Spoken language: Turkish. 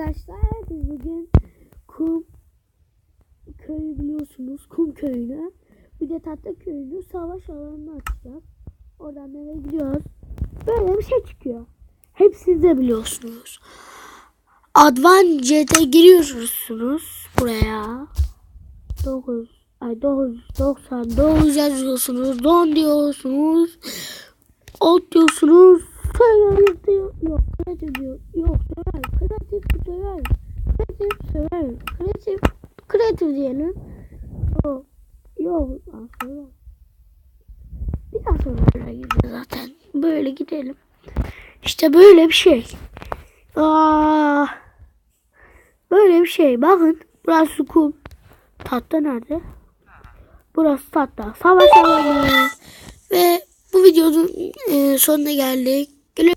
arkadaşlar biz bugün kum köyü biliyorsunuz kum köyünü bir de tatlı köyünü savaş alanını açacağız. Oradan eve gidiyoruz. Böyle bir şey çıkıyor. Hep de biliyorsunuz. Advance'de giriyorsunuz buraya. 9 ay 999 yazıyorsunuz. Don diyorsunuz. Ot diyorsunuz. Diyor. Yok kreatif diyor. Yok söver. Kreatif söver. Kreatif söver. Kreatif. Kreatif diyelim. Yok. Yok. Söver. Bir daha söver'e gidiyor zaten. Böyle gidelim. İşte böyle bir şey. Aa, böyle bir şey. Bakın. Burası kum. Tahta nerede? Burası tahta. Savaş alanı. Ve bu videonun e, sonuna geldik. Güle